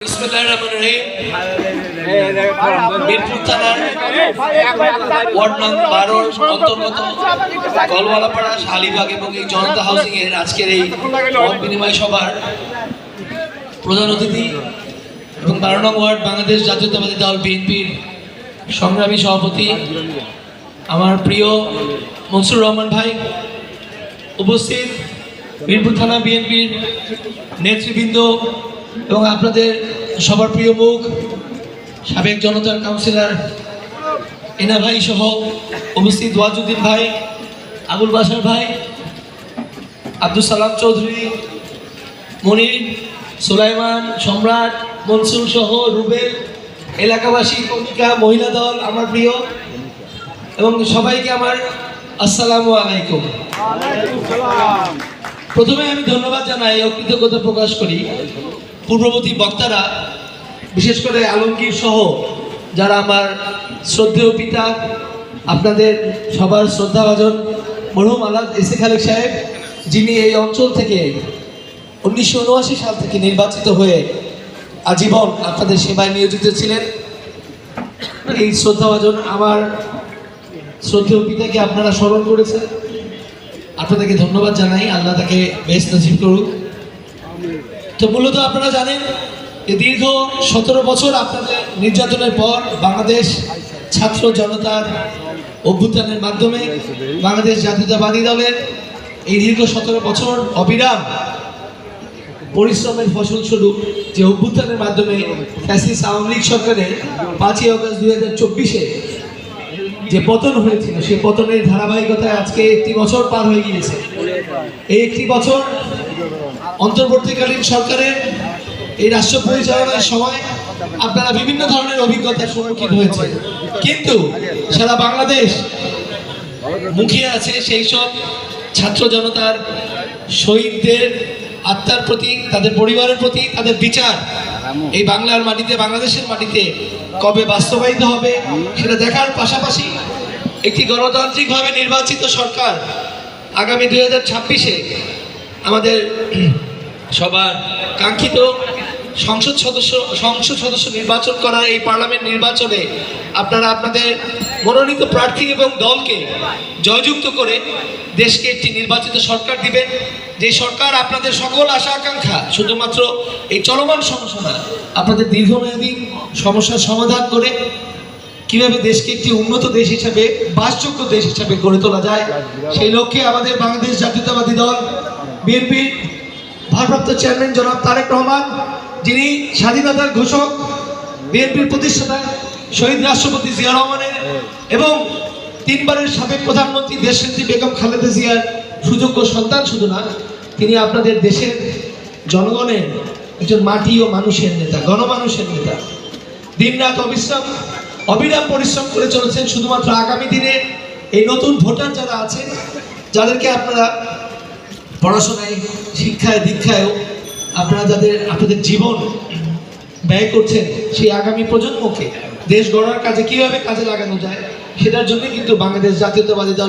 এবং এই এই বিনিময় প্রধান অতিথি এবং ওয়ার্ড বাংলাদেশ জাতীয়তাবাদী দল বিএনপির সংগ্রামী সভাপতি, আমার প্রিয় মনসুর রহমান ভাই উপস্থিত। মিরপুর থানা বিএনপির নেতৃবৃন্দ এবং আপনাদের সবার প্রিয় মুখ সাবেক জনতার কাউন্সিলর এনা ভাই সহ উপস্থিত ওয়াজুদ্দিন ভাই আবুল বাসার ভাই আব্দুল সালাম চৌধুরী মনির সুলাইমান সম্রাট মনসুর সহ রুবেল এলাকাবাসী কমিকা মহিলা দল আমার প্রিয় এবং সবাইকে আমার আসসালামু আলাইকুম। প্রথমে আমি ধন্যবাদ জানাই ও কৃতজ্ঞতা প্রকাশ করি। পূর্ববর্তী বক্তারা, বিশেষ করে আলমগীর সহ যারা আমার শ্রদ্ধেয় পিতা, আপনাদের সবার শ্রদ্ধাভাজন মরহুম আলাদ এসে খালেক সাহেব, যিনি এই অঞ্চল থেকে উনিশশো উনআশি সাল থেকে নির্বাচিত হয়ে আজীবন আপনাদের সেবায় নিয়োজিত ছিলেন। এই শ্রদ্ধাভাজন আমার শ্রদ্ধেয় পিতাকে আপনারা স্মরণ করেছেন। আপনাদেরকে ধন্যবাদ জানাই। আল্লাহ তাকে বেশ নজিব করুক। তো মূলত আপনারা জানেন যে দীর্ঘ সতেরো বছর আপনাদের নির্যাতনের পর বাংলাদেশ ছাত্র জনতার অভ্যুত্থানের মাধ্যমে বাংলাদেশ জাতীয়তাবাদী দলের এই দীর্ঘ সতেরো বছর অবিরাম পরিশ্রমের ফসল স্বরূপ যে অভ্যুত্থানের মাধ্যমে ফ্যাসিস আওয়ামী লীগ সরকারের পাঁচই অগস্ট দুই হাজার চব্বিশে যে পতন হয়েছিল সেই পতনের ধারাবাহিকতায় আজকে একটি বছর পার হয়ে গিয়েছে। এই একটি বছর অন্তর্বর্তীকালীন সরকারের এই রাষ্ট্র পরিচালনার সময় আপনারা বিভিন্ন ধরনের অভিজ্ঞতার সম্মুখীন হয়েছে। কিন্তু সারা বাংলাদেশ মুখিয়ে আছে সেই সব ছাত্র জনতার শহীদদের আত্মার প্রতি, তাদের পরিবারের প্রতি তাদের বিচার। এই বাংলার মাটিতে, বাংলাদেশের মাটিতে কবে বাস্তবায়িত হবে সেটা দেখার পাশাপাশি একটি গণতান্ত্রিকভাবে নির্বাচিত সরকার আগামী দুই হাজার ছাব্বিশে আমাদের সবার কাঙ্ক্ষিত সংসদ সদস্য সংসদ সদস্য নির্বাচন করার এই পার্লামেন্ট নির্বাচনে আপনারা আপনাদের মনোনীত প্রার্থী এবং দলকে জয়যুক্ত করে দেশকে একটি নির্বাচিত সরকার দিবেন। যে সরকার আপনাদের সকল আশা আকাঙ্ক্ষা, শুধুমাত্র এই চলমান সমস্যা না, আপনাদের দীর্ঘমেয়াদী সমস্যার সমাধান করে কীভাবে দেশকে একটি উন্নত দেশ হিসাবে, বাসযোগ্য দেশ হিসাবে গড়ে তোলা যায়, সেই লক্ষ্যে আমাদের বাংলাদেশ জাতীয়তাবাদী দল বিএনপির ভারপ্রাপ্ত চেয়ারম্যান জনাব তারেক রহমান, যিনি স্বাধীনতার ঘোষক, বিএনপির প্রতিষ্ঠাতা শহীদ রাষ্ট্রপতি জিয়া রহমানের এবং তিনবারের সাবেক প্রধানমন্ত্রী দেশনেত্রী বেগম খালেদা জিয়ার সুযোগ্য সন্তান শুধু না, তিনি আপনাদের দেশের জনগণের একজন মাটি ও মানুষের নেতা, গণমানুষের নেতা। দিনরাত অবিশ্রাম, অবিরাম পরিশ্রম করে চলেছেন শুধুমাত্র আগামী দিনে এই নতুন ভোটার যারা আছে যাদেরকে আপনারা পড়াশোনায়, শিক্ষায়, দীক্ষায়ও আপনারা যাদের, আপনাদের জীবন ব্যয় করছেন সেই আগামী প্রজন্মকে দেশ গড়ার কাজে কীভাবে কাজে লাগানো যায় সেটার জন্য কিন্তু বাংলাদেশ জাতীয়তাবাদী দল